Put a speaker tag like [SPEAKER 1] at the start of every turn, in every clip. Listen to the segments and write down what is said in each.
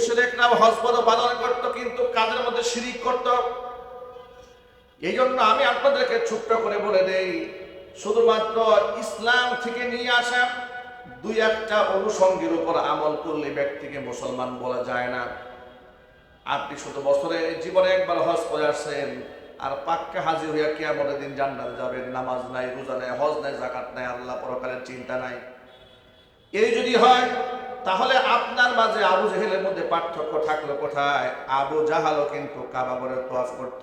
[SPEAKER 1] মুশরিকরাও হজ পদ পালন করত, কিন্তু কাজের মধ্যে শিরিক করত? এই জন্য আমি আপনাদেরকে ছোট্ট করে বলে দেই, শুধুমাত্র ইসলাম থেকে নিয়ে আসা দুই একটা অনুষঙ্গের উপর আমল করলে ব্যক্তিকে মুসলমান বলা যায় না। আপনি শুধু বছরে জীবনে একবার হজ করে আসছেন আর পাক্কা হাজির হইয়া কিয়ামতের দিন জান্নাতে যাবেন। নামাজ নাই, রোজা নাই, হজ নাই জাকাত নাই, আল্লাহ পরকালের চিন্তা নাই। এই যদি হয় তাহলে আপনার মাঝে আবু জেহেলের মধ্যে পার্থক্য থাকল কোথায়? আবু জাহালও কিন্তু কাবাগরের তোয়াফ করত।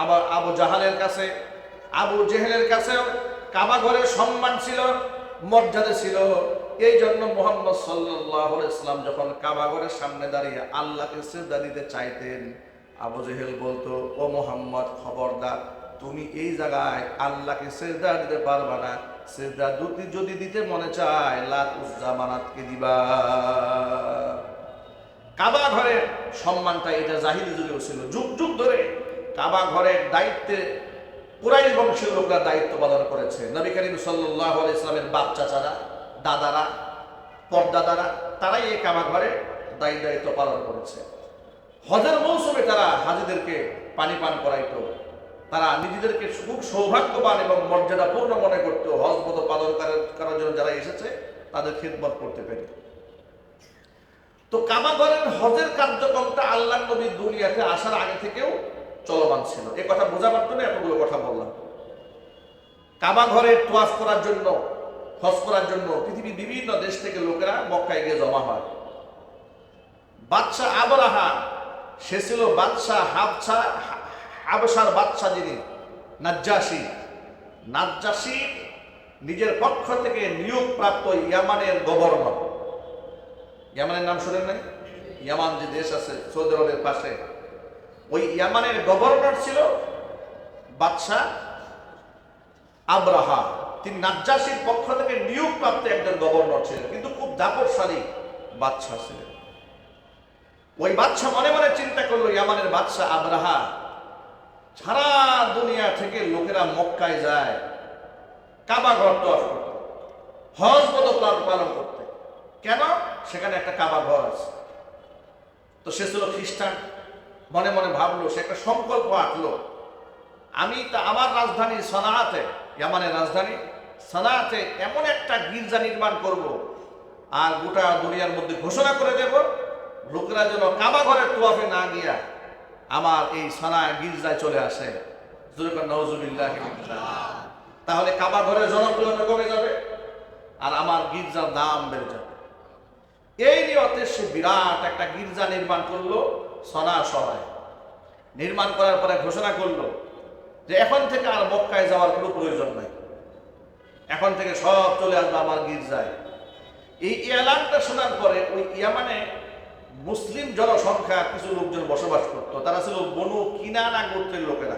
[SPEAKER 1] আবার আবু জাহালের কাছে, আবু জেহেলের কাছেও কাবাগরের সম্মান ছিল, মর্যাদা ছিল। এই জন্য মোহাম্মদ সাল্লাহ ইসলাম যখন কাবাগরের সামনে দাঁড়িয়ে আল্লাহকে শ্রদ্ধা দিতে চাইতেন, আবু জেহেল বলতো, ও মোহাম্মদ খবরদার তুমি এই জায়গায় আল্লাহকে শ্রদ্ধা দিতে পারবা না শ্রদ্ধা দুটি যদি দিতে মনে চায় লাত উজ্জামানাতকে দিবা। কাবা ঘরের সম্মানটা এটা জাহিলি যুগেও ছিল, যুগ যুগ ধরে কাবা ঘরের দায়িত্বে পুরাই বংশের লোকরা দায়িত্ব পালন করেছে। নবী করিম সাল্লাহ ইসলামের বাচ্চা চারা দাদারা, পর্দাদারা, তারাই এই কাবা ঘরে দায়ী দায়িত্ব পালন করেছে। হজের মৌসুমে তারা হাজিদেরকে পানি পান করাইতো। তারা নিজেদেরকে খুব সৌভাগ্যবান এবং মর্যাদাপূর্ণ মনে করতো হজ মতো পালন করার- জন্য যারা এসেছে, তাদের খিদমত করতে পেরে। তো কাবাগরের হজের কার্যক্রমটা আল্লাহ নবী দুনিয়াতে আসার আগে থেকেও চলমান ছিল। এ কথা বোঝা পারতো না এতগুলো কথা বললাম। কাবা ঘরে তোয়াফ করার জন্য, হজ করার জন্য পৃথিবীর বিভিন্ন দেশ থেকে লোকেরা মক্কায় গিয়ে জমা হয়। বাদশাহ আবরাহা সে ছিল বাদশাহ হাবসা হাবসার বাদশাহ যিনি নাজ্জাসী নাজ্জাসী নিজের পক্ষ থেকে নিয়োগ প্রাপ্ত ইয়ামানের গভর্নর। ইয়ামানের নাম শুনেন নাই? ইয়ামান যে দেশ আছে, সৌদি আরবের পাশে। ওই ইয়ামানের গভর্নর ছিল বাদশাহ আব্রাহা তিনি নাজ্জাসীর পক্ষ থেকে নিয়োগ প্রাপ্ত একজন গভর্নর ছিলেন, কিন্তু খুব দাপটশালী বাদশাহ ছিলেন। ওই বাদশাহ মনে মনে চিন্তা করল, ইয়ামানের বাদশাহ আব্রাহা সারা দুনিয়া থেকে লোকেরা মক্কায় যায়, কাবা ঘর করতে হজ মতো পালন পালন করতে। কেন? সেখানে একটা কাবা ঘর আছে। তো সে ছিল খ্রিস্টান। মনে মনে ভাবলো, সে একটা সংকল্প আঁকলো। আমি তা আমার রাজধানী সনাহাতে ইয়ামানের রাজধানী সনাহাতে এমন একটা গির্জা নির্মাণ করব আর গোটা দুনিয়ার মধ্যে ঘোষণা করে দেব, লোকেরা যেন কাবা ঘরের তোয়াফে না গিয়া আমার এই সনা গির্জায় চলে আসে। তাহলে কাবা ঘরের জনপ্রিয়তা কমে যাবে? আর আমার গির্জার দাম বেড়ে যাবে। এই নিয়তে সে বিরাট একটা গির্জা নির্মাণ করল সনা শহরে। নির্মাণ করার পরে ঘোষণা করল যে এখন থেকে আর মক্কায় যাওয়ার কোনো প্রয়োজন নাই। এখন থেকে সব চলে আসবে আমার গির্জায়। এই এলানটা শোনার পরে ওই ইয়ামানে মুসলিম জনসংখ্যা কিছু লোকজন বসবাস করতো। তারা ছিল বনু কিনানা গোত্রের লোকেরা।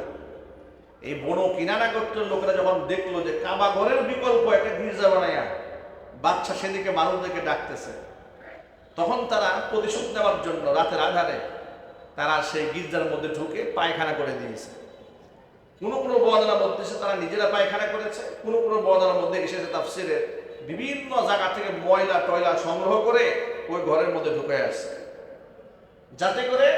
[SPEAKER 1] এই বনু কিনানা গোত্রের লোকেরা যখন দেখল যে কাবা ঘরের বিকল্প একটা গির্জা বানাইয়া বাচ্চা সেদিকে মানুষদেরকে ডাকতেছে, তখন তারা প্রতিশোধ নেওয়ার জন্য রাতের আধারে তারা সেই গির্জার মধ্যে ঢুকে পায়খানা করে দিয়েছে। কোনো কোনো বর্ণনার মধ্যে এসে তারা নিজেরা পায়খানা করেছে, কোনো কোনো বর্ণনার মধ্যে এসেছে তাফসিরে বিভিন্ন জায়গা থেকে ময়লা টয়লা সংগ্রহ করে ওই ঘরের মধ্যে ঢুকে আসছে। যাতে করে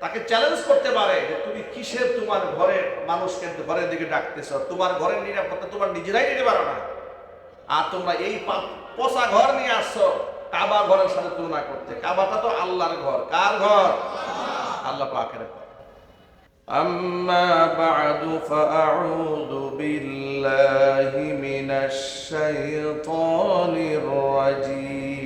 [SPEAKER 1] তাকে চ্যালেঞ্জ করতে পারে যে তুমি কিসের তোমার ঘরের মানুষকে ঘরের দিকে ডাকতেছ তোমার ঘরের নিরাপত্তা তোমার নিজেরাই নিতে পারো না আর তোমরা এই পা- পচা ঘর নিয়ে আসছো কাবা ঘরের সাথে তুলনা করতে কাবাটা তো আল্লাহর ঘর কার ঘর আল্লাহ পাকের ঘর
[SPEAKER 2] أما بعد فأعوذ بالله من الشيطان الرجيم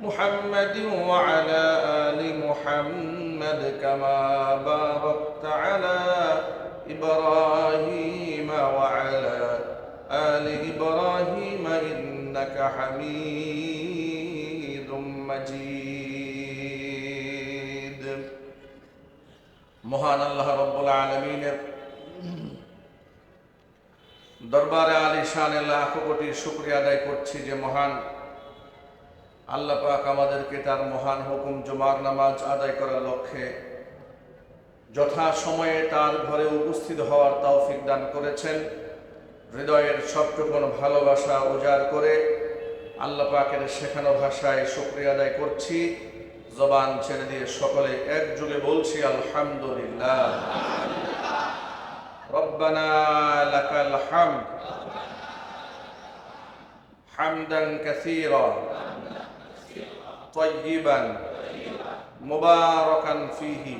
[SPEAKER 2] محمد وعلى آل محمد كما باركت على إبراهيم وعلى آل إبراهيم إنك حميد مجيد মহান আল্লাহ রব্বুল আলমিনের দরবারে আলী শানে লাখ কোটি শুক্রিয়া আদায় করছি যে মহান আল্লাহ পাক আমাদেরকে তার মহান হুকুম জুমার নামাজ আদায় করার লক্ষ্যে যথা সময়ে তার ঘরে উপস্থিত হওয়ার তৌফিক দান করেছেন। হৃদয়ের সবটুকুন ভালোবাসা উজাড় করে আল্লাহ পাকের শেখানো ভাষায় শুক্রিয়া আদায় করছি। জবান ছেড়ে দিয়ে সকলে একযোগে বলছি, আলহামদুলিল্লাহ। কাসীরা। طيبا مباركا فيه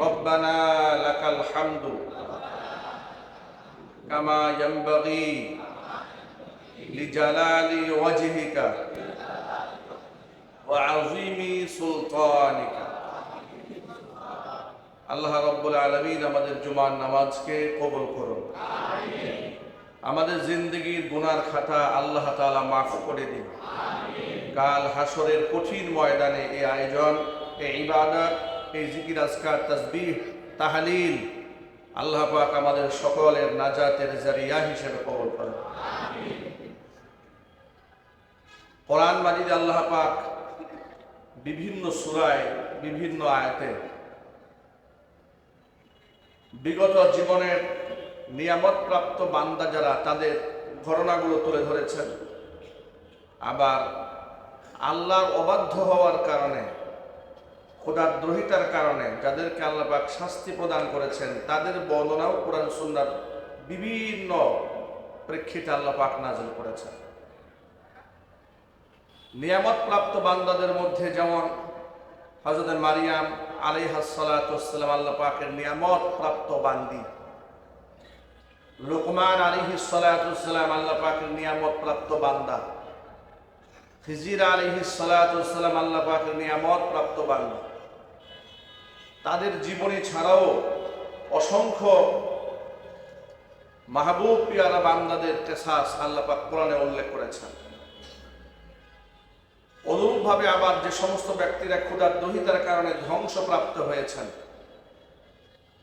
[SPEAKER 2] ربنا لك الحمد كما ينبغي لجلال وجهك وعظيم سلطانك আল্লাহ রব্বুল আলমিন আমাদের জুমার নামাজকে কবুল করুন আমাদের জিন্দগির গুনার খাতা আল্লাহ তাআলা মাফ করে দিন কাল হাসরের কঠিন ময়দানে এই আয়োজন এই ইবাদত এই জিকির আজকার, তসবিহ, তাহলিল। আল্লাহ পাক আমাদের সকলের নাজাতের জারিয়া হিসেবে কবল করেন। কোরআন মাজিদ আল্লাহ পাক বিভিন্ন সুরায়, বিভিন্ন আয়াতে বিগত জীবনের নিয়ামতপ্রাপ্ত বান্দা যারা তাদের ঘটনাগুলো তুলে ধরেছেন, আবার আল্লাহর অবাধ্য হওয়ার কারণে, খোদার দ্রোহিতার কারণে, যাদেরকে আল্লাহ পাক শাস্তি প্রদান করেছেন, তাদের বর্ণনাও কোরআন সুন্নার বিভিন্ন প্রেক্ষিতে আল্লাহ পাক নাজল করেছেন। নিয়ামত প্রাপ্ত বান্দাদের মধ্যে যেমন হজরত মারিয়াম আলী হাসালাতাম আল্লাহ পাকের নিয়ামত প্রাপ্ত বান্দি, লোকমান আলী সালাতাম আল্লাহ পাকের নিয়ামত প্রাপ্ত বান্দা। খিজির আলী সালাতাম আল্লাহ পাকের নিয়ামত প্রাপ্ত তাদের জীবনী ছাড়াও অসংখ্য মাহবুব পিয়ারা বান্দাদের কেসাস আল্লাহ পাক কোরআনে উল্লেখ করেছেন। অনুরূপভাবে আবার যে সমস্ত ব্যক্তিরা ক্ষুধার দহিতার কারণে ধ্বংসপ্রাপ্ত হয়েছেন,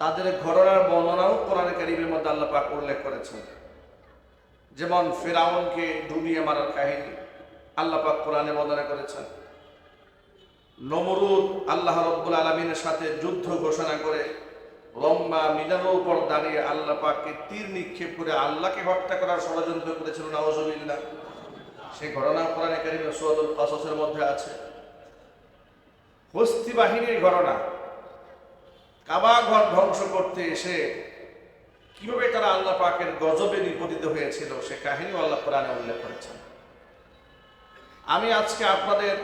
[SPEAKER 2] তাদের ঘটনার বর্ণনাও কোরআন কারিমের মধ্যে আল্লাহ পাক উল্লেখ করেছেন। যেমন ফেরাউনকে ডুবিয়ে মারার কাহিনী আল্লাহ পাক কোরআনে বর্ণনা করেছেন। নমরুদ আল্লাহ রব্বুল আলমিনের সাথে যুদ্ধ ঘোষণা করে লম্বা মিনারের উপর দাঁড়িয়ে আল্লাহ পাককে তীর নিক্ষেপ করে আল্লাহকে হত্যা করার ষড়যন্ত্র করেছিল নওয়াজুবিল্লাহ সেই ঘটনা কোরআনে কারিমের সৌদুল কাসসের মধ্যে আছে। হস্তি বাহিনীর ঘটনা। কাবা ঘর ধ্বংস করতে এসে কীভাবে তারা আল্লাহ পাকের গজবে নিপতিত হয়েছিল সে কাহিনী আল্লাহ কোরআনে উল্লেখ করেছেন। আমি আজকে আপনাদের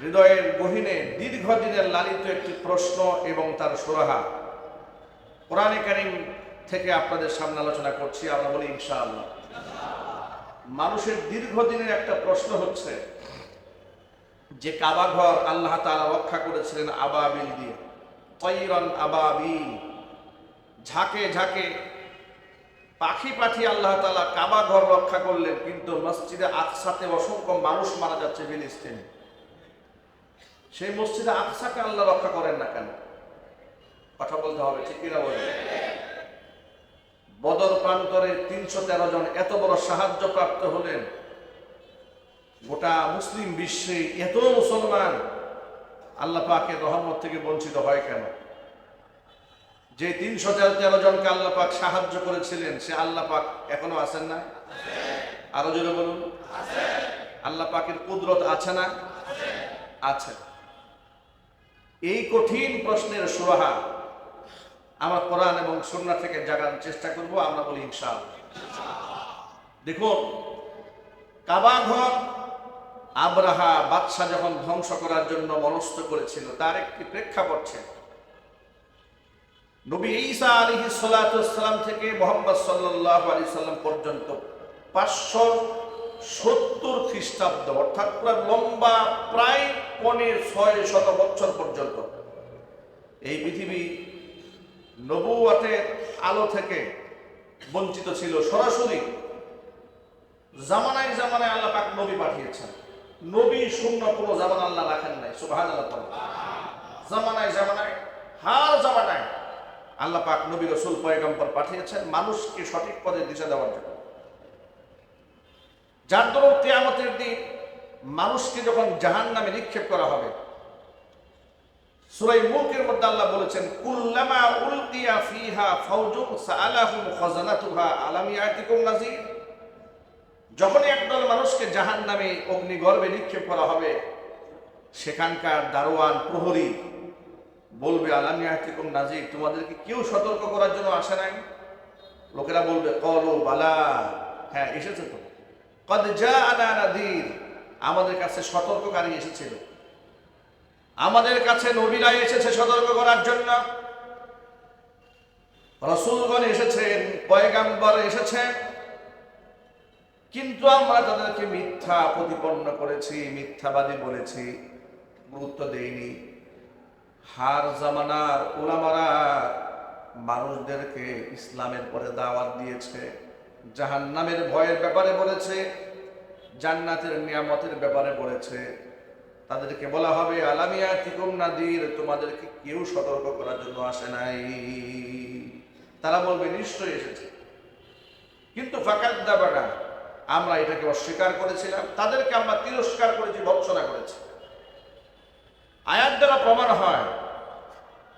[SPEAKER 2] হৃদয়ের গহিনে দীর্ঘদিনের লালিত একটি প্রশ্ন এবং তার সুরাহা। কোরআনে কারিম থেকে আপনাদের সামনে আলোচনা করছি আমরা বলি ইনশাআল্লাহ। মানুষের দীর্ঘদিনের একটা প্রশ্ন হচ্ছে, যে কাবাঘর আল্লাহ তাআলা রক্ষা করেছিলেন আবাবিল দিয়ে। তৈরন আবাবিল ঝাঁকে ঝাঁকে পাখি পাখি আল্লাহ তাআলা কাবা ঘর রক্ষা করলেন, কিন্তু মসজিদে আকসাতে অসংখ্য মানুষ মারা যাচ্ছে ফিলিস্তিনে। সেই মসজিদে আকসাকে আল্লাহ রক্ষা করেন না কেন? কথা বলতে হবে, ঠিক কিনা বলেন? বদর প্রান্তরে তিনশো তেরো জন এত বড় সাহায্য প্রাপ্ত হলেন। গোটা মুসলিম বিশ্বে এত মুসলমান, আল্লাহ পাকের রহমত থেকে বঞ্চিত হয় কেন? যে তিনশো তেরো জনকে আল্লাহ পাক সাহায্য করেছিলেন, সে আল্লাহ পাক এখনও আছেন না? আরও জোরে বলুন। আল্লাহ পাকের কুদরত আছে না? আছে। এই কঠিন প্রশ্নের সুরাহা আমার কোরআন এবং সুন্না থেকে জাগার চেষ্টা করব, আমরা বলি ইনশাআল্লাহ। দেখুন, কাবা ঘর
[SPEAKER 1] আব্রাহা বাদশাহ যখন ধ্বংস করার জন্য মনস্থ করেছিল, তার একটি প্রেক্ষাপট ছিল। নবী ঈসা আলিহি সালাম থেকে মোহাম্মদ সাল্লাহ আলি সাল্লাম পর্যন্ত পাঁচশো সত্তর খ্রিস্টাব্দ, অর্থাৎ পুরো লম্বা প্রায় পনে ছয় শত বছর পর্যন্ত এই পৃথিবী নবুয়াতের আলো থেকে বঞ্চিত ছিল। সরাসরি জামানায় জামানায় আল্লাহ পাক নবী পাঠিয়েছেন। নবী শূন্য কোনো জামান আল্লাহ রাখেন নাই আল্লাহ জামানায় জামানায়, হার জামানায় আল্লাহ পাক নবী রসুল পয়গম্বর পাঠিয়েছেন মানুষকে সঠিক পদে দিশা দেওয়ার জন্য। যার দরুন কেয়ামতের দিন মানুষকে যখন জাহান নামে নিক্ষেপ করা হবে সুরাই মুলকের মধ্যে আল্লাহ বলেছেন, কুল্লামা উলকিয়া ফিহা ফাউজুন সাআলাহুম খাজানাতুহা আলাম ইয়াতিকুম নাযীর। যখনই একদল মানুষকে জাহান নামে অগ্নিগর্ভে নিক্ষেপ করা হবে, সেখানকার দারোয়ান প্রহরী বলবে, আলাম ইয়াতিকুম নাযীর তোমাদেরকে কেউ সতর্ক করার জন্য আসে নাই? লোকেরা বলবে, কলু বালা। হ্যাঁ এসেছে তো। কদ জাআনা নাযীর আমাদের কাছে সতর্ককারী এসেছিল। আমাদের কাছে নবীরা এসেছে সতর্ক করার জন্য। রসুলগণ এসেছেন, পয়গাম্বর এসেছেন কিন্তু আমরা তাদেরকে মিথ্যা প্রতিপন্ন করেছি, মিথ্যাবাদী বলেছি, গুরুত্ব দেইনি। হার জামানার ওলামারা মানুষদেরকে ইসলামের পরে দাওয়াত দিয়েছে, জাহান্নামের ভয়ের ব্যাপারে বলেছে, জান্নাতের নিয়ামতের ব্যাপারে বলেছে। তাদেরকে বলা হবে আলামিয়া তিকুম নাদির তোমাদেরকে কেউ সতর্ক করার জন্য আসে নাই। তারা বলবে, নিশ্চয়ই এসেছে। কিন্তু ফাঁকাত দাবানা, আমরা এটাকে অস্বীকার করেছিলাম। তাদেরকে আমরা তিরস্কার করেছি, ভৎসনা করেছি। আয়াত দ্বারা প্রমাণ হয়,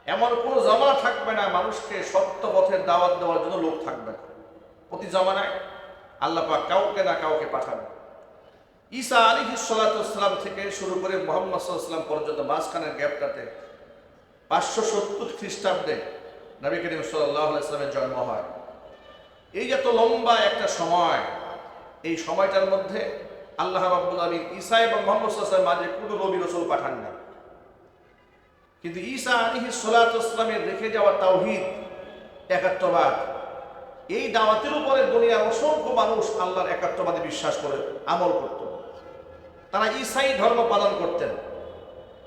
[SPEAKER 1] এমন কোনো জমানা থাকবে না মানুষকে সত্য পথের দাওয়াত দেওয়ার জন্য লোক থাকবে না। প্রতি জমানায় আল্লাহ পাক কাউকে না কাউকে পাঠাবে ঈসা আলী সালাতাম থেকে শুরু করে মোহাম্মদ সাল্লাম পর্যন্ত মাঝখানের গ্যাপটাতে পাঁচশো সত্তর খ্রিস্টাব্দে নবী করিম সাল্লাহ ইসলামের জন্ম হয়। এই এত লম্বা একটা সময়, এই সময়টার মধ্যে আল্লাহ রাব্বুল আলী ঈসা এবং মোহাম্মদ মাঝে কোনো নবী রসুল পাঠান না কিন্তু ঈসা আলী সালাতামের রেখে যাওয়া তাওহিদ, একাত্মবাদ, এই দাওয়াতের উপরে দুনিয়ার অসংখ্য মানুষ আল্লাহর একাত্মবাদে বিশ্বাস করে, আমল করত। তারা ঈসাই ধর্ম পালন করতেন।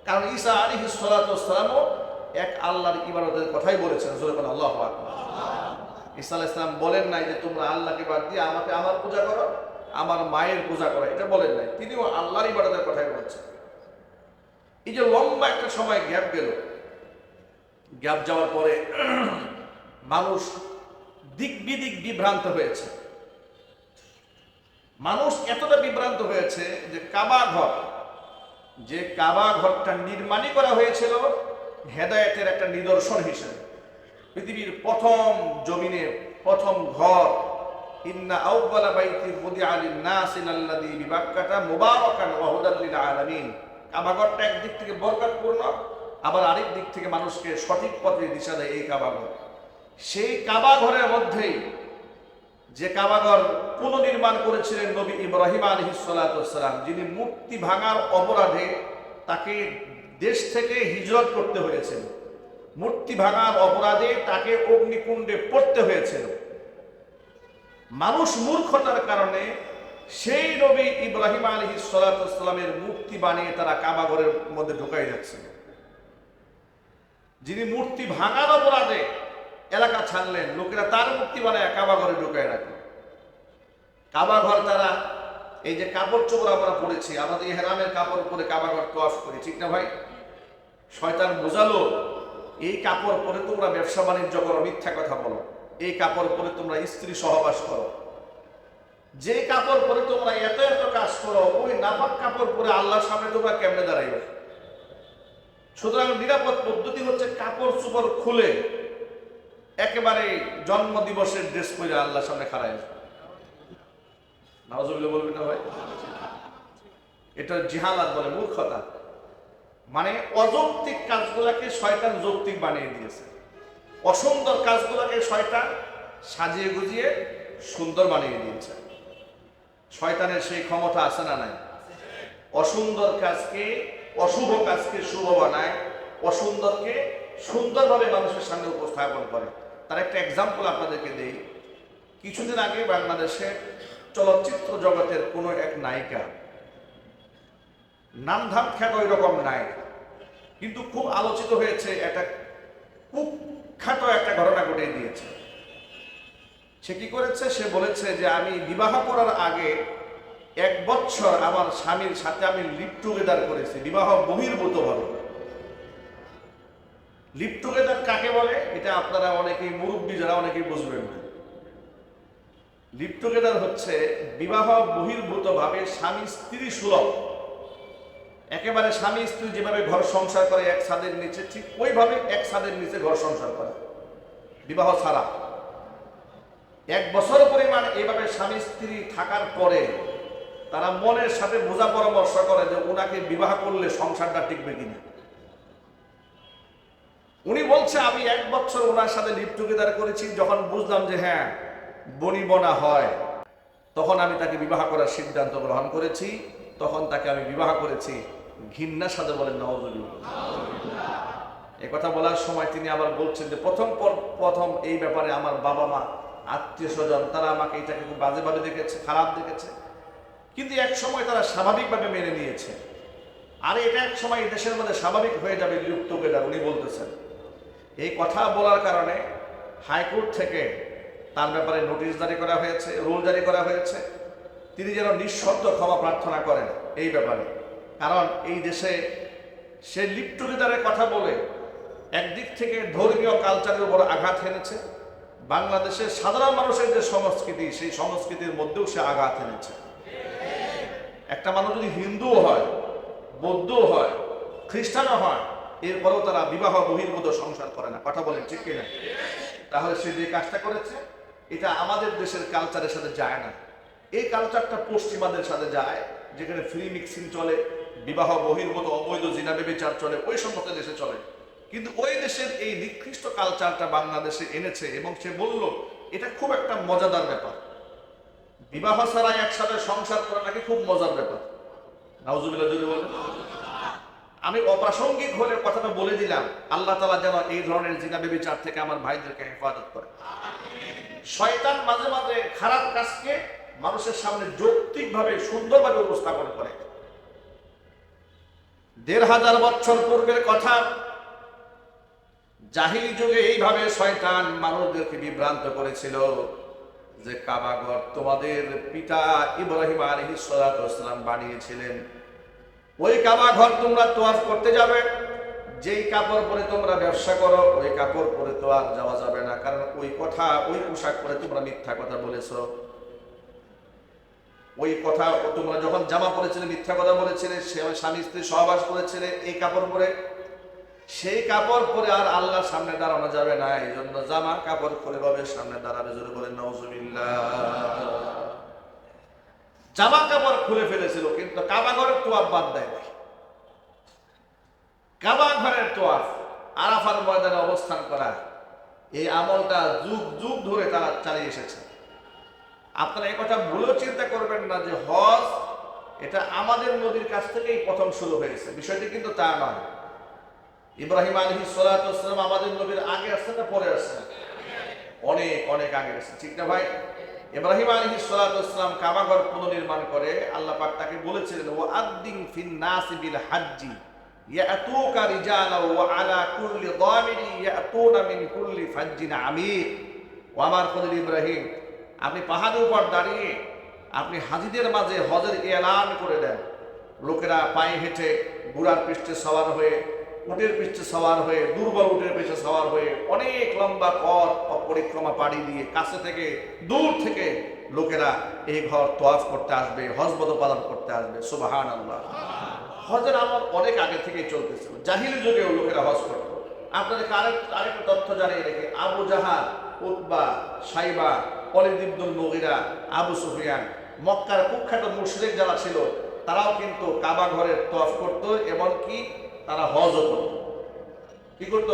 [SPEAKER 1] কারণ ঈসা আলী সালাতামও এক আল্লাহর ইবাদতের কথাই বলেছেন জোরবান আল্লাহ ঈসা আলাহ ইসলাম বলেন নাই যে তোমরা আল্লাহকে বাদ দিয়ে আমাকে আমার পূজা করো, আমার মায়ের পূজা করো, এটা বলেন নাই। তিনিও আল্লাহর ইবাদতের কথাই বলছেন। এই যে লম্বা একটা সময় গ্যাপ গেল। গ্যাপ যাওয়ার পরে মানুষ দিক বিদিক বিভ্রান্ত হয়েছে। মানুষ এতটা বিভ্রান্ত হয়েছে যে কাবা ঘর, যে কাবা ঘরটা নির্মাণই করা হয়েছিল হেদায়েতের একটা নিদর্শন হিসেবে। পৃথিবীর প্রথম জমিনে প্রথম ঘর, ইন্না বাইতি মুদি আলিন নাসিন আল্লাদি বিবাক্কাটা মুবারাকান ওয়া হুদাল আলামিন। কাবা ঘরটা একদিক থেকে বরকতপূর্ণ, আবার আরেক দিক থেকে মানুষকে সঠিক পথে দিশা দেয় এই কাবা ঘর। সেই কাবা ঘরের মধ্যেই যে কাবাগর পুনর্নির্মাণ করেছিলেন নবী ইব্রাহিম আলী সালাম, যিনি মূর্তি ভাঙার অপরাধে তাকে দেশ থেকে হিজরত করতে হয়েছিল মূর্তি ভাঙার অপরাধে তাকে অগ্নিকুণ্ডে পড়তে হয়েছিল। মানুষ মূর্খতার কারণে সেই নবী ইব্রাহিম আলী সালামের মূর্তি বানিয়ে তারা কাবাগরের মধ্যে ঢুকাই যাচ্ছিল যিনি মূর্তি ভাঙার অপরাধে এলাকা ছাড়লেন, লোকেরা তার মূর্তি বানায় কাবাঘরে ঢুকায় রাখে কাবা ঘর তারা, এই যে কাপড় চোপড় আমরা পড়েছি আমাদের হেরামের কাপড় পরে কাবা ঘর তোয়াফ করি, ঠিক না ভাই? শয়তান বোঝালো, এই কাপড় পরে তোমরা ব্যবসা বাণিজ্য করো, মিথ্যা কথা বলো। এই কাপড় পরে তোমরা স্ত্রী সহবাস করো। যে কাপড় পরে তোমরা এত এত কাজ করো, ওই নাপাক কাপড় পরে আল্লাহর সামনে তোমরা কেমনে দাঁড়াইবে? সুতরাং নিরাপদ পদ্ধতি হচ্ছে কাপড় চোপড় খুলে একেবারে জন্ম দিবসের ড্রেস পরে আল্লাহর সামনে খাড়ায় নওয়াজুবিল্লাহ বলবি না ভাই? এটা জিহালাত বলে মূর্খতা। মানে অযৌক্তিক কাজগুলাকে শয়তান যৌক্তিক বানিয়ে দিয়েছে। অসুন্দর কাজগুলোকে শয়তান সাজিয়ে গুজিয়ে সুন্দর বানিয়ে দিয়েছে। শয়তানের সেই ক্ষমতা আছে না নাই? অসুন্দর কাজকে, অশুভ কাজকে শুভ বানায়, অসুন্দরকে সুন্দরভাবে মানুষের সামনে উপস্থাপন করে। তার একটা এক্সাম্পল আপনাদেরকে দেই। কিছুদিন আগে বাংলাদেশের চলচ্চিত্র জগতের কোনো এক নায়িকা নামধাম খ্যাত ওই রকম নাই, কিন্তু খুব আলোচিত হয়েছে, একটা কুখ্যাত একটা ঘটনা ঘটিয়ে দিয়েছে। সে কি করেছে? সে বলেছে যে আমি বিবাহ করার আগে এক বছর আমার স্বামীর সাথে আমি লিপ টুগেদার করেছি। বিবাহ বহির্ভূত ভাবে লিপ টুগেদার কাকে বলে? এটা আপনারা অনেকেই মুরব্বী, যারা অনেকেই বুঝবেন না। লিপ টুগেদার হচ্ছে বিবাহ বহির্ভূত ভাবে স্বামী স্ত্রী সুলভ। একেবারে স্বামী স্ত্রী যেভাবে ঘর সংসার করে, এক ছাদের নিচে, ঠিক ওইভাবে এক ছাদের নিচে ঘর সংসার করে। বিবাহ ছাড়া। এক বছর পরিমাণ এইভাবে স্বামী স্ত্রী থাকার পরে তারা মনের সাথে বোঝা পরামর্শ করে যে ওনাকে বিবাহ করলে সংসারটা টিকবে কিনা। উনি বলছে, আমি এক বছর ওনার সাথে লিপ টুগেদার করেছি, যখন বুঝলাম যে হ্যাঁ বনি বনা হয়, তখন আমি তাকে বিবাহ করার সিদ্ধান্ত গ্রহণ করেছি, তখন তাকে আমি বিবাহ করেছি ঘিন্নার সাথে বলেন নওয়াজ এ কথা বলার সময় তিনি আবার বলছেন যে, প্রথম পর- প্রথম এই ব্যাপারে আমার বাবা মা আত্মীয় স্বজন, তারা আমাকে এটাকে খুব বাজেভাবে দেখেছে, খারাপ দেখেছে। কিন্তু এক সময় তারা স্বাভাবিকভাবে মেনে নিয়েছে। আর এটা এক সময় দেশের মধ্যে স্বাভাবিক হয়ে যাবে, লিপ্ত বেদার উনি বলতেছেন। এই কথা বলার কারণে হাইকোর্ট থেকে তার ব্যাপারে নোটিশ জারি করা হয়েছে, রুল জারি করা হয়েছে। তিনি যেন নিঃশব্দ ক্ষমা প্রার্থনা করেন এই ব্যাপারে। কারণ এই দেশে সে লিপ্ট টুগেদারের কথা বলে একদিক থেকে ধর্মীয় কালচারের উপর আঘাত এনেছে বাংলাদেশের সাধারণ মানুষের যে সংস্কৃতি, সেই সংস্কৃতির মধ্যেও সে আঘাত এনেছে। একটা মানুষ যদি হিন্দুও হয় বৌদ্ধ হয়, খ্রিস্টানও হয়, এরপরেও তারা বিবাহ, বহির্ভূত সংসার করে না। কথা বলেন ঠিক কিনা? তাহলে সে যে কাজটা করেছে, এটা আমাদের দেশের কালচারের সাথে যায় না। এই কালচারটা পশ্চিমাদের সাথে যায়, যেখানে ফ্রি মিক্সিং চলে, বিবাহ, বহির্ভূত, অবৈধ জিনাবে বিচার চলে, ওই সমস্ত দেশে চলে। কিন্তু ওই দেশের এই নিকৃষ্ট কালচারটা বাংলাদেশে এনেছে এবং সে বলল, এটা খুব একটা মজাদার ব্যাপার। বিবাহ ছাড়া একসাথে সংসার করা নাকি খুব মজার ব্যাপার। নাউজুবিল্লাহ যদি বলেন। আমি অপ্রাসঙ্গিক হলে কথাটা বলে দিলাম, আল্লাহ তালা যেন এই ধরনের জিনাবে বিচার থেকে আমার ভাইদেরকে হেফাজত করে শয়তান মাঝে মাঝে খারাপ কাজকে মানুষের সামনে যৌক্তিকভাবে, সুন্দরভাবে উপস্থাপন করে। দেড় হাজার বছর পূর্বের কথা জাহিলি যুগে এইভাবে শয়তান মানুষদেরকে বিভ্রান্ত করেছিল যে কাবাগর তোমাদের পিতা ইব্রাহিম আলহিস সালাম বানিয়েছিলেন। ওই কাবা ঘর তোমরা তোয়াফ করতে যাবে, যেই কাপড় পরে তোমরা ব্যবসা করো, ওই কাপড় পরে তো আর যাওয়া যাবে না, কারণ ওই কথা, ওই পোশাক পরে তোমরা মিথ্যা কথা বলেছ। ওই কথা, তোমরা যখন জামা পরেছিলে, মিথ্যা কথা বলেছিলে স্বামী স্ত্রী সহবাস করেছিলে, এই কাপড় পরে সেই কাপড় পরে আর আল্লাহর সামনে দাঁড়ানো যাবে না এই জন্য জামা কাপড় পরে রবের সামনে দাঁড়াবে, জোরে বলেন নওজুবিল্লাহ জামা কাপড় খুলে ফেলেছিল, কিন্তু কাবা ঘরের তোয়াফ বাদ দেয় নাই। কাবা ঘরের তোয়াফ আরাফার ময়দানে অবস্থান করা, এই আমলটা যুগ যুগ ধরে তারা চালিয়ে এসেছে। আপনারা কথা ভুলেও চিন্তা করবেন না যে হজ, এটা আমাদের নদীর কাছ থেকেই প্রথম শুরু হয়েছে। বিষয়টি কিন্তু তা নয়। ইব্রাহিম আলহি সালাম আমাদের নবীর আগে আসছে না পরে আসছে অনেক অনেক আগে আসছে, ঠিক না ভাই? ইব্রাহিম আলহি সালাম কাবাঘর পুনর্নির্মাণ করে আল্লাহ পাক তাকে বলেছিলেন ও আদ্দিন ফিন নাসি বিল হাজ্জি, ইয়াতুকা রিজালা ওয়া আলা কুল্লি দামিরি ইয়াতুনা মিন কুল্লি ফাজ্জিন আমির। ও আমার খলিল ইব্রাহিম, আপনি পাহাড়ের উপর দাঁড়িয়ে আপনি হাজিদের মাঝে হজের এলান করে দেন। লোকেরা পায়ে হেঁটে ঘোড়ার পৃষ্ঠে সওয়ার হয়ে উটের পৃষ্ঠে সওয়ার হয়ে, দুর্বল উটের পৃষ্ঠে সওয়ার হয়ে অনেক লম্বা পথ পরিক্রমা পাড়ি দিয়ে কাছে থেকে, দূর থেকে লোকেরা এই ঘর তোয়াফ করতে আসবে হজবদ পালন করতে আসবে। সুবাহান আল্লাহ হজের আমল অনেক আগে থেকেই চলতেছিল জাহিলি যুগেও লোকেরা হজ করত। আপনাদের আরেক, আরেকটা তথ্য জানিয়ে রেখে, আবু জাহাল, উতবা, সাইবা অলিদিবদুল নগিরা আবু সুফিয়ান, মক্কার কুখ্যাত মুশরিক যারা ছিল, তারাও কিন্তু কাবা ঘরের তফ করত, এমনকি তারা হজও করত। কি করত?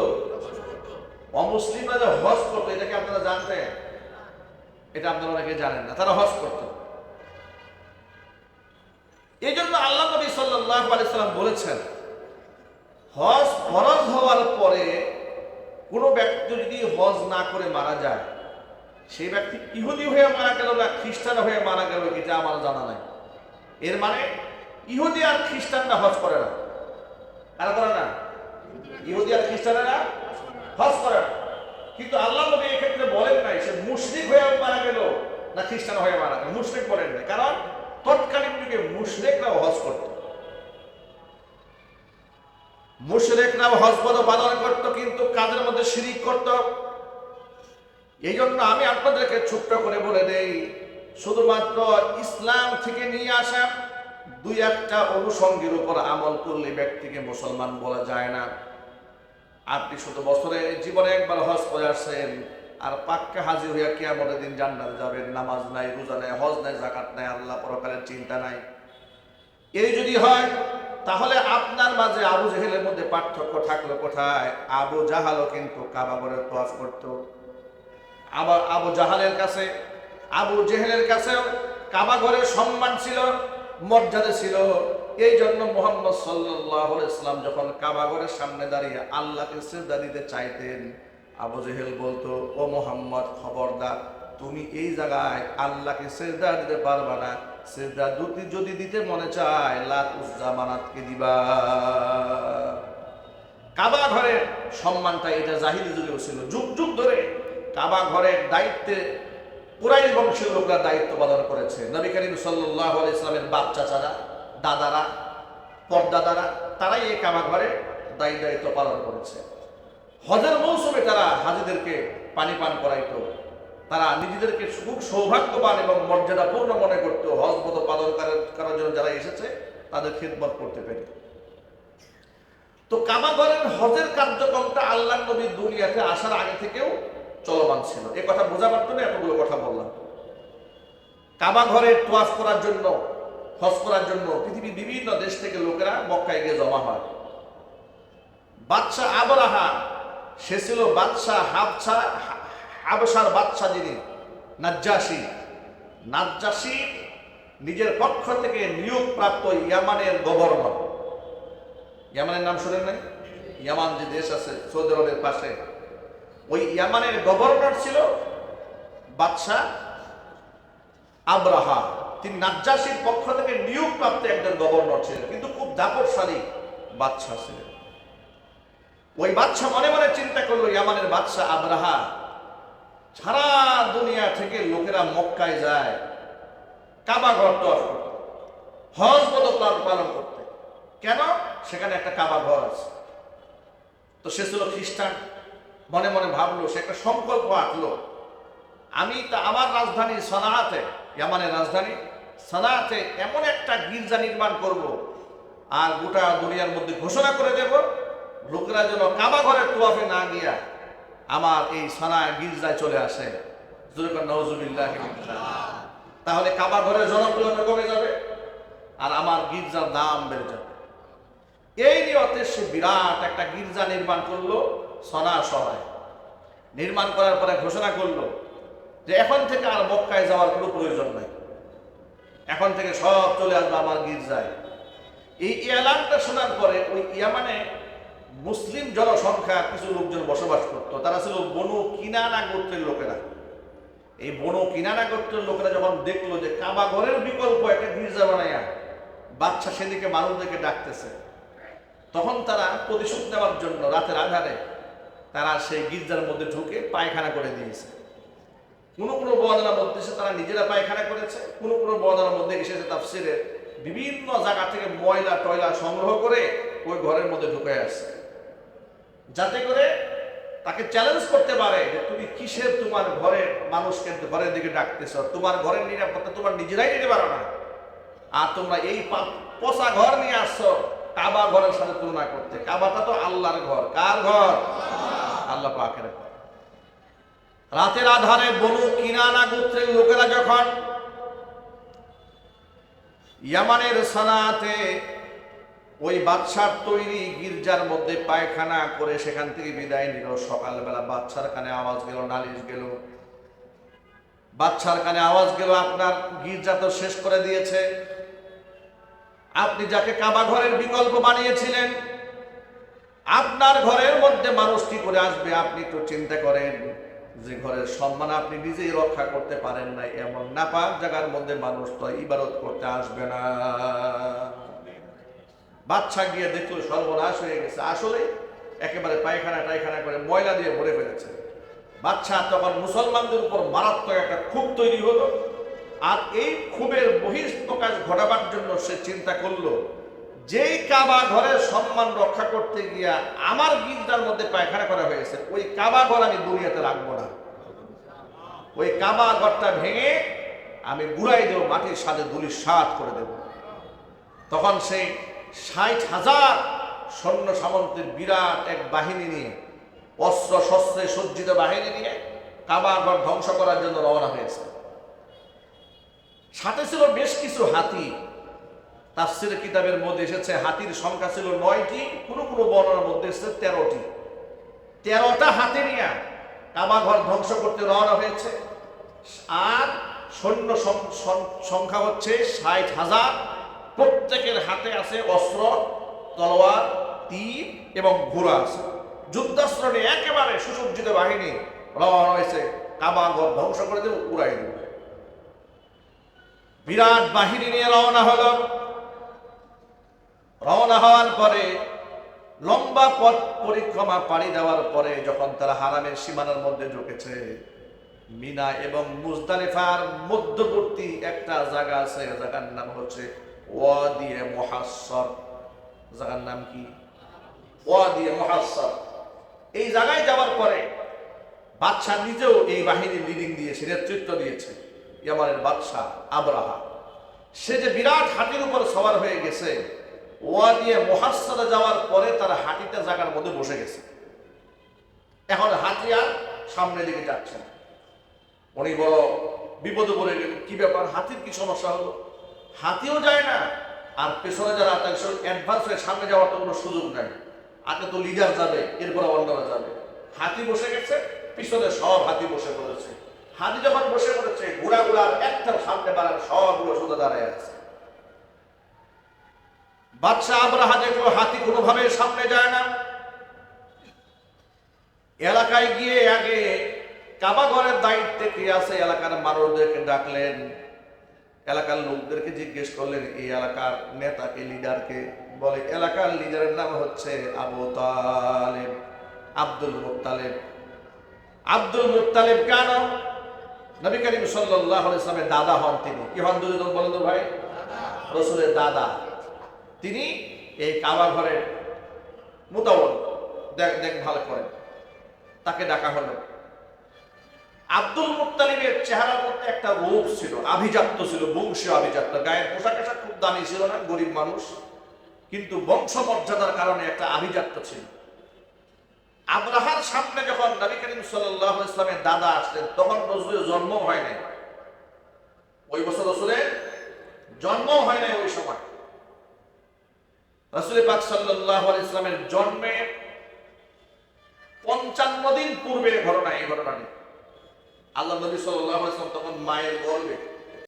[SPEAKER 1] অমুসলিমরা যে হজ করতো এটাকে আপনারা জানতেন? এটা আপনারা অনেকে জানেন না, তারা হজ করত। এই জন্য আল্লাহ নবী সাল্লাহ আলাইসাল্লাম বলেছেন, হজ ফরজ হওয়ার পরে কোনো ব্যক্তি যদি হজ না করে মারা যায়, সেই ব্যক্তি ইহুদি হয়ে মারা গেল না খ্রিস্টান হয়ে মারা গেল, এটা আমার জানা নাই। এর মানে ইহুদি আর খ্রিস্টানরা হজ করে না। কারা করে হজ করে কিন্তু আল্লাহ কিন্তু কাজের মধ্যে শিরিক করত? এই জন্য আমি আপনাদেরকে ছোট্ট করে বলে দেই, শুধুমাত্র ইসলাম থেকে নিয়ে আসা দুই একটা অনুষঙ্গের উপর আমল করলে ব্যক্তিকে মুসলমান বলা যায় না। আপনি শুধু বছরে জীবনে একবার হজ করে আসছেন আর পাক্কা হাজির হইয়া কিয়ামতের দিন জান্নাতে যাবেন। নামাজ নাই, রোজা নাই, হজ নাই জাকাত নাই, আল্লাহ পরকালের চিন্তা নাই। এই যদি হয়, তাহলে আপনার মাঝে আবু জেহেলের মধ্যে পার্থক্য থাকল কোথায়? আবু জাহালও কিন্তু কাবাগরের তোয়াজ করতো। আবার আবু জাহালের কাছে, আবু জেহেলের কাছেও কাবা ঘরের সম্মান ছিল। মর্যাদা ছিল। এই জন্য মোহাম্মদ সাল্লাহ ইসলাম যখন কাবা ঘরের সামনে দাঁড়িয়ে আল্লাহকে শ্রদ্ধা দিতে চাইতেন, আবু জেহেল বলতো, ও মোহাম্মদ, খবরদার, তুমি এই জায়গায় আল্লাহকে শ্রদ্ধা দিতে পারবা না। শ্রদ্ধা দুটি যদি দিতে মনে চায়, লাত উজ্জামানাতকে দিবা। কাবা ঘরের সম্মানটা এটা জাহিলি যুগেও ছিল। যুগ যুগ ধরে কাবা ঘরের দায়িত্বে পুরাই বংশের লোকরা দায়িত্ব পালন করেছে। নবী করিম সাল্লাহ ইসলামের বাচ্চা চারা দাদারা, পর্দাদারা, তারাই এই কাবা ঘরে দায়ী দায়িত্ব পালন করেছে। হজের মৌসুমে তারা হাজিদেরকে পানি পান করাইত। তারা নিজেদেরকে খুব সৌভাগ্যবান এবং মর্যাদাপূর্ণ মনে করতো। হজ মতো পালন করার- জন্য যারা এসেছে, তাদের খিদমত করতে পেরে। তো কাবাগরের হজের কার্যক্রমটা আল্লাহ নবী দুনিয়াতে আসার আগে থেকেও চলমান ছিল। এ কথা বোঝাবার জন্য এতগুলো কথা বললাম। কাবা ঘরে তোয়াফ করার জন্য, হজ করার জন্য পৃথিবীর বিভিন্ন দেশ থেকে লোকেরা মক্কায় গিয়ে জমা হয়। বাদশাহ আবরাহা, সে ছিল বাদশাহ হাবসা হাবসার বাদশাহ যিনি, নাজ্জাসী। নাজ্জাসী নিজের পক্ষ থেকে নিয়োগ প্রাপ্ত ইয়ামানের গভর্নর। ইয়ামানের নাম শুনেন নাই? ইয়ামান যে দেশ আছে সৌদি আরবের পাশে। ওই ইয়ামানের গভর্নর ছিল বাদশাহ আব্রাহা তিনি নাজ্জাসীর পক্ষ থেকে নিয়োগ প্রাপ্ত একজন গভর্নর ছিলেন, কিন্তু খুব দাপটশালী বাদশাহ ছিলেন। ওই বাদশাহ মনে মনে চিন্তা করল, ইয়ামানের বাদশাহ আব্রাহা সারা দুনিয়া থেকে লোকেরা মক্কায় যায়, কাবা ঘর তো করতে, হজ মতো পালন করতে। কেন? সেখানে একটা কাবা ঘর আছে। তো সে ছিল খ্রিস্টান। মনে মনে ভাবলো, সে একটা সংকল্প আঁকলো। আমি তা আমার রাজধানী সনাহাতে ইয়ামানের রাজধানী সনাহাতে এমন একটা গির্জা নির্মাণ করব আর গোটা দুনিয়ার মধ্যে ঘোষণা করে দেব, লোকেরা যেন কাবা ঘরের তোয়াফে না গিয়া আমার এই সনা গির্জায় চলে আসে। তাহলে কাবা ঘরের জনপ্রিয়তা কমে যাবে আর আমার গির্জার দাম বেড়ে যাবে। এই নিয়তে সে বিরাট একটা গির্জা নির্মাণ করল। সনা শহরে নির্মাণ করার পরে ঘোষণা করল যে এখন থেকে আর মক্কায় যাওয়ার কোনো প্রয়োজন নাই। এখন থেকে সব চলে আসবে আমার গির্জায়। এই এলানটা শোনার পরে ওই ইয়ামানে মুসলিম জনসংখ্যা কিছু লোকজন বসবাস করতো। তারা ছিল বনু কিনানা গোত্রের লোকেরা। এই বনু কিনানা গোত্রের লোকেরা যখন দেখল যে কাবা ঘরের বিকল্প একটা গির্জা বানাইয়া বাচ্চা সেদিকে মানুষদেরকে ডাকতেছে, তখন তারা প্রতিশোধ নেওয়ার জন্য রাতের আধারে তারা সেই গির্জার মধ্যে ঢুকে পায়খানা করে দিয়েছে। কোনো কোনো বর্ণনার মধ্যে তারা নিজেরা পায়খানা করেছে, কোনো কোনো বর্ণনার মধ্যে এসেছে তাফসিরে বিভিন্ন জায়গা থেকে ময়লা টয়লা সংগ্রহ করে ওই ঘরের মধ্যে ঢুকে আসছে। যাতে করে তাকে চ্যালেঞ্জ করতে পারে যে তুমি কিসের তোমার ঘরের মানুষকে ঘরের দিকে ডাকতেছ? তোমার ঘরের নিরাপত্তা তোমার নিজেরাই নিতে পারো না। আর তোমরা এই পচা ঘর নিয়ে আসছো, কাবা ঘরের সাথে তুলনা করতে। কাবাটা তো আল্লাহর ঘর। কার ঘর? আল্লাহ পাকের রাতের আধারে বনু কিনানা গোত্রের লোকেরা যখন ইয়ামানের সানাতে ওই বাচ্চার তৈরি গির্জার মধ্যে পায়খানা করে সেখান থেকে বিদায় নিল, সকালবেলা বাচ্চার কানে আওয়াজ গেল, নালিশ গেল। বাচ্চার কানে আওয়াজ গেল, আপনার গির্জা তো শেষ করে দিয়েছে। আপনি যাকে কাবা ঘরের বিকল্প বানিয়েছিলেন আপনার ঘরের মধ্যে মানুষ কি করে আসবে, আপনি একটু চিন্তা করেন। যে ঘরের সম্মান আপনি নিজেই রক্ষা করতে পারেন না এমন নাপাক জায়গার মধ্যে মানুষ তো ইবাদত করতে আসবে না। বাচ্চা গিয়ে দেখল সর্বনাশ হয়ে গেছে, আসলে একেবারে পায়খানা টায়খানা করে ময়লা দিয়ে ভরে ফেলেছে। বাচ্চা তখন মুসলমানদের উপর মারাত্মক একটা ক্ষোভ তৈরি হলো, আর এই ক্ষোভের বহিঃপ্রকাশ ঘটাবার জন্য সে চিন্তা করল যেই কাবা ঘরের সম্মান রক্ষা করতে গিয়া আমার গির্জার মধ্যে পায়খানা করা হয়েছে, ওই কাবা ঘর আমি দুনিয়াতে রাখব না। ওই কাবা ঘরটা ভেঙে আমি গুড়াই দেবো, মাটির সাথে দুলির সাত করে দেব। তখন সেই ষাট হাজার সৈন্য সামন্তের বিরাট এক বাহিনী নিয়ে, অস্ত্র শস্ত্রে সজ্জিত বাহিনী নিয়ে কাবা ঘর ধ্বংস করার জন্য রওনা হয়েছে। সাথে ছিল বেশ কিছু হাতি তাফসির কিতাবের মধ্যে এসেছে, হাতির সংখ্যা ছিল নয়টি, কোনো কোনো বর্ণনার মধ্যে এসেছে তেরোটি। তেরোটা হাতি নিয়ে কাবা ঘর ধ্বংস করতে রওনা হয়েছে। আর সৈন্য সংখ্যা হচ্ছে ষাট হাজার। প্রত্যেকের হাতে আছে অস্ত্র, তলোয়ার, তীর এবং ঘোড়া আছে। যুদ্ধাস্ত্র নিয়ে একেবারে সুসজ্জিত বাহিনী রওনা হয়েছে। কাবা ঘর ধ্বংস করে দেবে, উড়াই দেবে। বিরাট বাহিনী নিয়ে রওনা হলো। রওনা হওয়ার পরে লম্বা পথ পরিক্রমা পাড়ি দেওয়ার পরে যখন তারা হারামের সীমানার মধ্যে ঢুকেছে, মিনা এবং মুজদালিফার মধ্যবর্তী একটা জায়গা আছে, জায়গার নাম হচ্ছে ওয়াদিয়ে মহাসর জায়গার নাম কি? ওয়াদিয়ে মহাসর এই জায়গায় যাওয়ার পরে বাদশাহ নিজেও এই বাহিনীর লিডিং দিয়েছে, নেতৃত্ব দিয়েছে, ইয়ামানের বাদশাহ আবরাহা। সে যে বিরাট হাতির উপর সবার হয়ে গেছে ওয়া দিয়ে মহাসাদা যাওয়ার পরে তারা হাতিটা জায়গার মধ্যে বসে গেছে। এখন হাতি আর সামনের দিকে যাচ্ছে না। উনি বড় বিপদে পড়ে গেলেন কি ব্যাপার? হাতির কি সমস্যা হলো? হাতিও যায় না। আর পেছনে যারা অ্যাডভান্স হয়ে সামনে যাওয়ার তো কোনো সুযোগ নাই। আগে তো লিডার যাবে, এরপরে অন্যরা যাবে। হাতি বসে গেছে, পিছনে সব হাতি বসে পড়েছে। হাতি যখন বসে পড়েছে, ঘোড়া ঘোড়ার একটা সামনে বাড়ার সবগুলো শুধু দাঁড়ায় আছে। বাদশাহ আবরাহা দেখল হাতি কোনোভাবে সামনে যায় না। এলাকায় গিয়ে আগে কাবা ঘরের দায়িত্বে কে আছে এলাকার মানুষদেরকে ডাকলেন। এলাকার লোকদেরকে জিজ্ঞেস করলেন, এই এলাকার নেতাকে লিডারকে বলে, এলাকার লিডারের নাম হচ্ছে আবু তালেব, আব্দুল মুত্তালেব। আব্দুল মুত্তালেব কেন? নবী করিম সাল্লাহ ইসলামের দাদা হন তিনি। কি হন দুজন বলেন ভাই? রসুলের দাদা। তিনি এই মোতাবন দেখ দেখভাল করেন তাকে ডাকা হলো। আব্দুল মুক্তালিবের চেহারার মধ্যে একটা রূপ ছিল, আভিজাত্য ছিল, বংশীয় আভিজাত্য। গায়ের পোশাক আশাক খুব দামি ছিল না, গরিব মানুষ। কিন্তু বংশ মর্যাদার কারণে একটা আভিজাত্য ছিল। আব্রাহার সামনে যখন নবী করিম সাল্লাহ ইসলামের দাদা আসলেন, তখন রসুলের জন্ম হয় নাই। ওই বছর রসুলের জন্ম হয় নাই ওই সময়। রসুল পাক সাল্লাহ ইসলামের জন্মের পঞ্চান্ন দিন পূর্বের ঘটনা এই ঘটনাটি। আল্লাহ নবী সাল্লাহ ইসলাম তখন মায়ের গর্বে